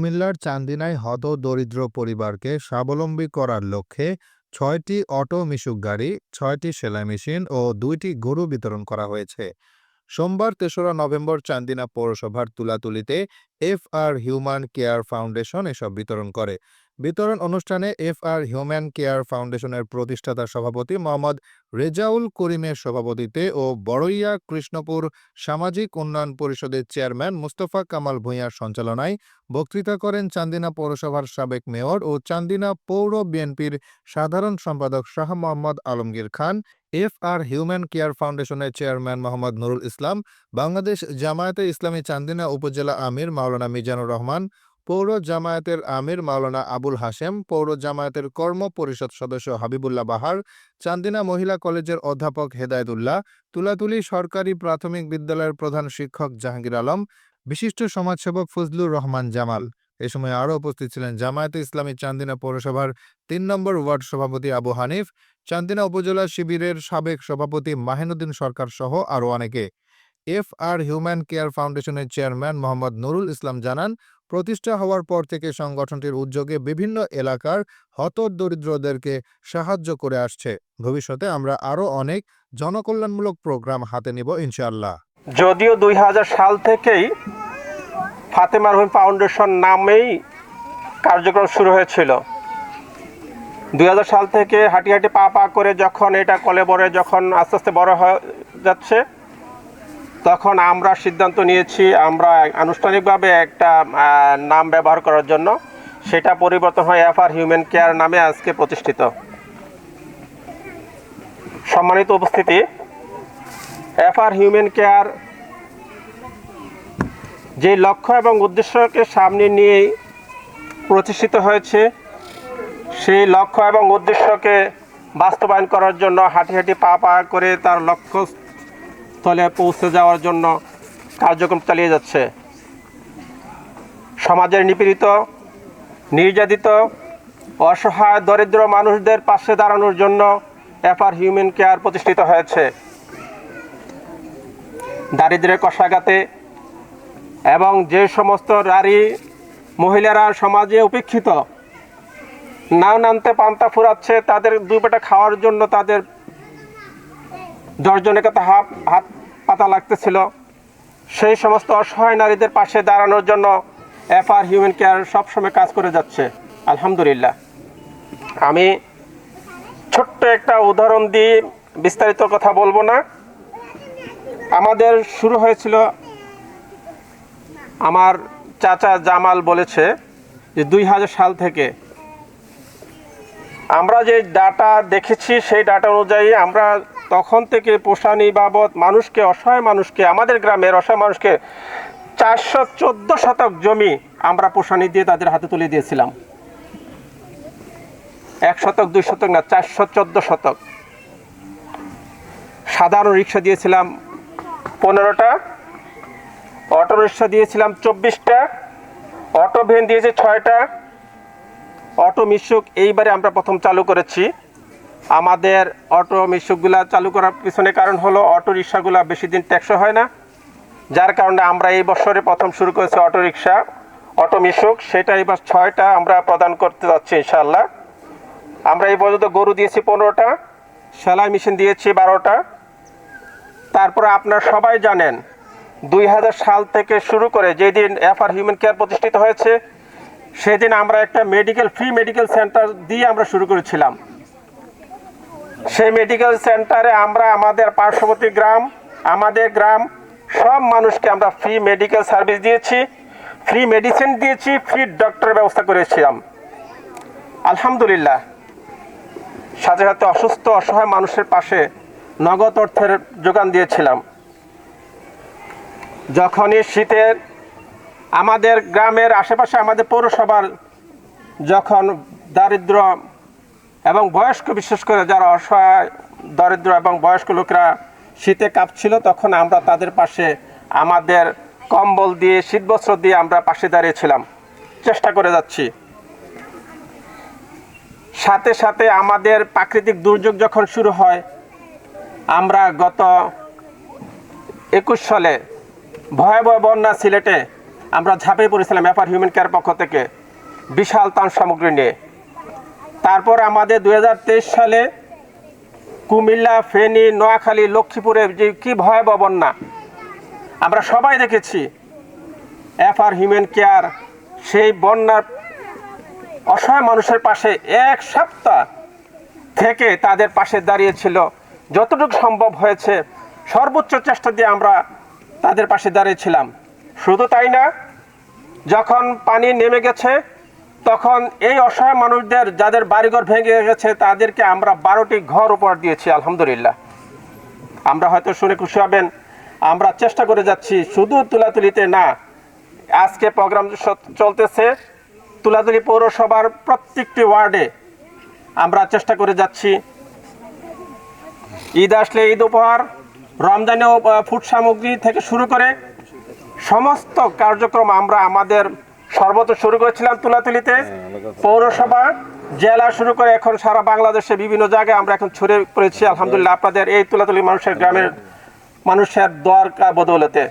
কুমিল্লার চান্দিনায় হত দরিদ্র পরিবারকে স্বাবলম্বী করার লক্ষ্যে ছয়টি অটো মিশুক গাড়ি, ছয়টি সেলাই মেশিন ও দুইটি গরু বিতরণ করা হয়েছে। সোমবার তেসরা নভেম্বর চান্দিনা পৌরসভার তুলাতুলিতে F R human care foundation এসব বিতরণ করে। বিতরণ অনুষ্ঠানে এফ আর হিউম্যান কেয়ার ফাউন্ডেশনের প্রতিষ্ঠাতা সভাপতি মোহাম্মদ রেজাউল করিমের সভাপতিত্বে ও বড়ইয়া কৃষ্ণপুর সামাজিক উন্নয়ন পরিষদের চেয়ারম্যান মুস্তফা কামাল ভূঁইয়ার সঞ্চালনায় বক্তৃতা করেন চান্দিনা পৌরসভার সাবেক মেয়র ও চান্দিনা পৌর বিএনপির সাধারণ সম্পাদক Shah Mohammad Alamgir Khan F R human care ফাউন্ডেশনের চেয়ারম্যান মোহাম্মদ নুরুল ইসলাম, বাংলাদেশ জামায়াতে ইসলামী চান্দিনা উপজেলা আমির মাওলানা মিজানুর রহমান পৌর জামায়াতের আমির মাওলানা আবুল হাশেম, পৌর জামায়াতের কর্ম পরিষদ সদস্য হাবিবুল্লাহ বাহার, চান্দিনা মহিলা কলেজের অধ্যাপক হেদায়েতুল্লাহ, তুলাতুলি সরকারি প্রাথমিক বিদ্যালয়ের প্রধান শিক্ষক জাহাঙ্গীর আলম, বিশিষ্ট সমাজসেবক ফজলুর রহমান জামাল। এ সময় আরও উপস্থিত ছিলেন জামায়াতে ইসলামী চান্দিনা পৌরসভার তিন নম্বর ওয়ার্ড সভাপতি আবু হানিফ, চান্দিনা উপজেলা শিবিরের সাবেক সভাপতি মাহিনুদ্দিন সরকার সহ আরও অনেকে। এফ আর হিউম্যান কেয়ার ফাউন্ডেশনের চেয়ারম্যান মোহাম্মদ নুরুল ইসলাম জানান প্রতিষ্ঠা হওয়ার পর থেকে সংগঠনটির উদ্যোগে বিভিন্ন এলাকার হতদরিদ্রদেরকে সাহায্য করে আসছে। ভবিষ্যতে আমরা আরও অনেক জনকল্যাণমূলক প্রোগ্রাম হাতে নিব, ইনশাআল্লাহ। যদিও দুই হাজার সাল থেকেই ফাতেমা রহিম ফাউন্ডেশন নামেই কার্যক্রম শুরু হয়েছিল। দুই হাজার সাল থেকে হাঁটি হাঁটি পা পা করে যখন এটা কলে বড়ে যখন আস্তে আস্তে বড় হয়ে যাচ্ছে তখন আমরা সিদ্ধান্ত নিয়েছি আমরা আনুষ্ঠানিকভাবে একটা নাম ব্যবহার করার জন্য। সেটা পরিবর্তন হয় এফ আর হিউম্যান কেয়ার নামে আজকে প্রতিষ্ঠিত। সম্মানিত উপস্থিতি এফ আর হিউম্যান কেয়ার যে লক্ষ্য এবং উদ্দেশ্যকে সামনে নিয়ে প্রতিষ্ঠিত হয়েছে, সেই লক্ষ্য এবং উদ্দেশ্যকে বাস্তবায়ন করার জন্য হাঁটি হাঁটি পা পা করে তার লক্ষ্যস্থলে পৌঁছে যাওয়ার জন্য কার্যক্রম চালিয়ে যাচ্ছে। সমাজের নিপীড়িত, নির্যাতিত, অসহায়, দরিদ্র মানুষদের পাশে দাঁড়ানোর জন্য এফআর হিউম্যান কেয়ার প্রতিষ্ঠিত হয়েছে। দারিদ্র্যের কষাঘাতে এবং যে সমস্ত নারী, মহিলারা সমাজে উপেক্ষিত, নাও নামতে পান্তা ফুরাচ্ছে, তাদের দুই পেটা খাওয়ার জন্য তাদের দশজনের কাছে হাত হাত পাতা লাগতেছিল। সেই সমস্ত অসহায় নারীদের পাশে দাঁড়ানোর জন্য এফআর হিউম্যান কেয়ার সবসময় কাজ করে যাচ্ছে। আলহামদুলিল্লাহ। আমি ছোট্ট একটা উদাহরণ দিয়ে বিস্তারিত কথা বলব না। আমাদের শুরু হয়েছিল, আমার চাচা জামাল বলেছে যে দুই হাজার সাল থেকে আমরা যে ডাটা দেখেছি, সেই ডাটা অনুযায়ী আমরা তখন থেকে পোষানি বাবদ মানুষকে, অসহায় মানুষকে, আমাদের গ্রামের অসহায় মানুষকে চারশো চোদ্দ শতক জমি আমরা পোষানি দিয়ে তাদের হাতে তুলে দিয়েছিলাম। এক শতক, দুই শতক না, চারশো চোদ্দ শতক। সাধারণ রিক্সা দিয়েছিলাম পনেরোটা, অটো রিক্সা দিয়েছিলাম চব্বিশটা, অটো ভ্যান দিয়েছে ছয়টা, অটো মিশুক, এইবারে আমরা প্রথম চালু করেছি। আমাদের অটো মিশুকগুলা চালু করার পিছনে কারণ হলো অটো রিক্সাগুলা বেশি দিন ট্যাক্সও হয় না। যার কারণে আমরা এই বছরে প্রথম শুরু করেছি অটো রিক্সা, অটো মিশুক। সেটা এবার ছয়টা আমরা প্রদান করতে যাচ্ছি ইনশাল্লাহ আমরা এই পর্যন্ত গরু দিয়েছি পনেরোটা, সেলাই মেশিন দিয়েছি বারোটা। তারপরে আপনারা সবাই জানেন, দুই হাজার সাল থেকে শুরু করে যেদিন এফআর হিউম্যান কেয়ার প্রতিষ্ঠিত হয়েছে, সেদিন আমরা একটা মেডিকেল, ফ্রি মেডিকেল সেন্টার দিয়ে আমরা শুরু করেছিলাম। সেই মেডিকেল সেন্টারে আমরা আমাদের পার্শ্ববর্তী গ্রাম, আমাদের গ্রাম, সব মানুষকে আমরা ফ্রি মেডিকেল সার্ভিস দিয়েছি ফ্রি মেডিসিন দিয়েছি ফ্রি ডক্টরের ব্যবস্থা করেছিলাম আলহামদুলিল্লাহ। সাথে সাথে অসুস্থ, অসহায় মানুষের পাশে নগদ অর্থের যোগান দিয়েছিলাম। যখনই শীতের আমাদের গ্রামের আশেপাশে আমাদের পৌরসভার যখন দারিদ্র এবং বয়স্ক, বিশেষ করে যারা অসহায়, দরিদ্র এবং বয়স্ক লোকরা শীতে কাঁপছিল, তখন আমরা তাদের পাশে আমাদের কম্বল দিয়ে, শীতবস্ত্র দিয়ে আমরা পাশে দাঁড়িয়েছিলাম চেষ্টা করে যাচ্ছি। সাথে সাথে আমাদের প্রাকৃতিক দুর্যোগ যখন শুরু হয়, আমরা গত একুশ সালে ভয়াবহ বন্যা সিলেটে আমরা ঝাঁপিয়ে পড়েছিলাম এফআর হিউম্যান কেয়ার পক্ষ থেকে। বিশাল তান সামগ্রী নিয়ে। তারপর আমাদের দু হাজার তেইশ সালে কুমিল্লা, ফেনী, নোয়াখালী, লক্ষ্মীপুরে যে কী ভয়াবহ বন্যা, আমরা সবাই দেখেছি। এফআর হিউম্যান কেয়ার, সেই বন্যার অসহায় মানুষের পাশে এক সপ্তাহ থেকে তাদের পাশে দাঁড়িয়েছিল যতটুকু সম্ভব হয়েছে, সর্বোচ্চ চেষ্টা দিয়ে আমরা তাদের পাশে দাঁড়িয়েছিলাম শুধু তাই না, যখন পানি নেমে গেছে তখন এই অসহায় মানুষদের যাদের বাড়িঘর ভেঙে গেছে তাদেরকে আমরা বারোটি ঘর উপহার দিয়েছি, আলহামদুলিল্লাহ। আমরা হয়তো শুনে খুশি হবেন। আমরা চেষ্টা করে যাচ্ছি, শুধু তুলাতুলিতে না, আজকে প্রোগ্রাম চলতেছে। তুলাতুলি পৌরসভার প্রত্যেকটি ওয়ার্ডে আমরা চেষ্টা করে যাচ্ছি। ঈদ আসলে ঈদ উপহার রমজানেও ফুড সামগ্রী থেকে শুরু করে সমস্ত কার্যক্রম আমরা আমাদের সর্বত্র শুরু করেছিলাম তুলাতুলিতে। পৌরসভা জেলা শুরু করে এখন সারা বাংলাদেশে বিভিন্ন জায়গায় আমরা এখন ছড়িয়ে পড়েছি। আলহামদুলিল্লাহ আপনাদের এই তুলাতুলি মানুষের গ্রামের মানুষের দোয়ার বদৌলতে।